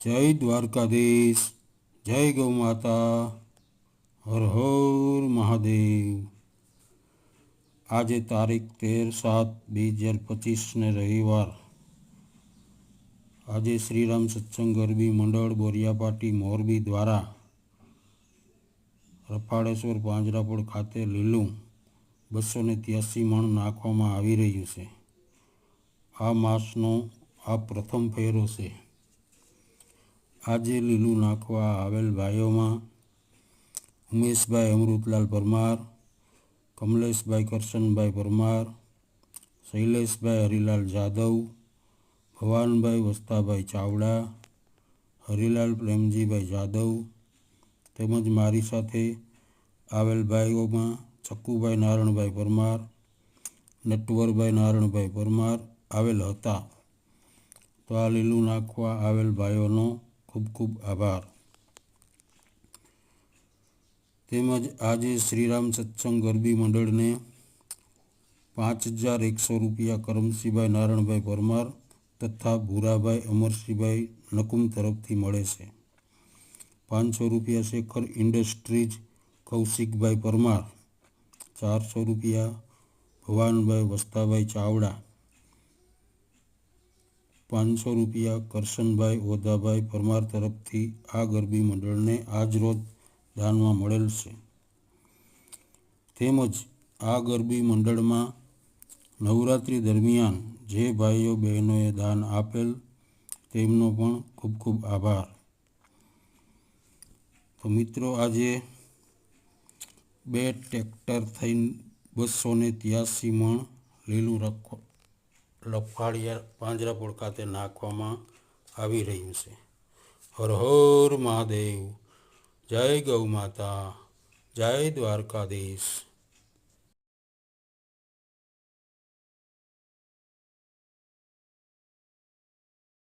જય દ્વારકાધીશ, જય ગૌ માતા, હર હર મહાદેવ. આજે તારીખ તેર સાત બે હજાર પચીસને રવિવાર. આજે શ્રીરામ સત્સંગ ગરબી મંડળ બોરિયાપાટી મોરબી દ્વારા રફાળેશ્વર પાંજરાપોળ ખાતે લીલું બસો ને ત્યાસી મણ નાખવામાં આવી રહ્યું છે. આ માસનો આ પ્રથમ ફેરો છે. આજે લીલું નાખવા આવેલ ભાઈઓમાં ઉમેશભાઈ અમૃતલાલ પરમાર, કમલેશભાઈ કરશનભાઈ પરમાર, શૈલેષભાઈ હરિલાલ જાદવ, ભવાનભાઈ વસ્તાભાઈ ચાવડા, હરિલાલ પ્રેમજીભાઈ જાદવ તેમજ મારી સાથે આવેલ ભાઈઓમાં ચક્કુભાઈ નારણભાઈ પરમાર, નટવરભાઈ નારણભાઈ પરમાર આવેલ હતા. તો આ લીલું નાખવા આવેલ ભાઈઓનો ખૂબ આભાર. તેમજ આજે શ્રીરામ સત્સંગ ગરબી મંડળને પાંચ હજાર એકસો રૂપિયા કરમસિંહભાઈ નારણભાઈ પરમાર તથા ભૂરાભાઈ અમરસિંહભાઈ નકુમ તરફથી મળે છે. પાંચસો રૂપિયા શેખર ઇન્ડસ્ટ્રીઝ કૌશિકભાઈ પરમાર, ચારસો રૂપિયા ભવાનભાઈ વસ્તાભાઈ ચાવડા પાંચસો રૂપિયા કરશનભાઈ ઓદાભાઈ પરમાર તરફથી આ ગરબી મંડળને આજરોજ દાનમાં મળેલ છે. તેમજ આ ગરબી મંડળમાં નવરાત્રિ દરમિયાન જે ભાઈઓ બહેનોએ દાન આપેલ તેમનો પણ ખૂબ ખૂબ આભાર. તો મિત્રો આજે બે ટ્રેક્ટર થઈને બસો ને ત્યાસી મણ લીલું રખ લફાળિયા પાંજરાપોળ ખાતે નાખવામાં આવી રહ્યું છે. હર હર મહાદેવ, જય ગૌ માતા, જય દ્વારકાધીશ.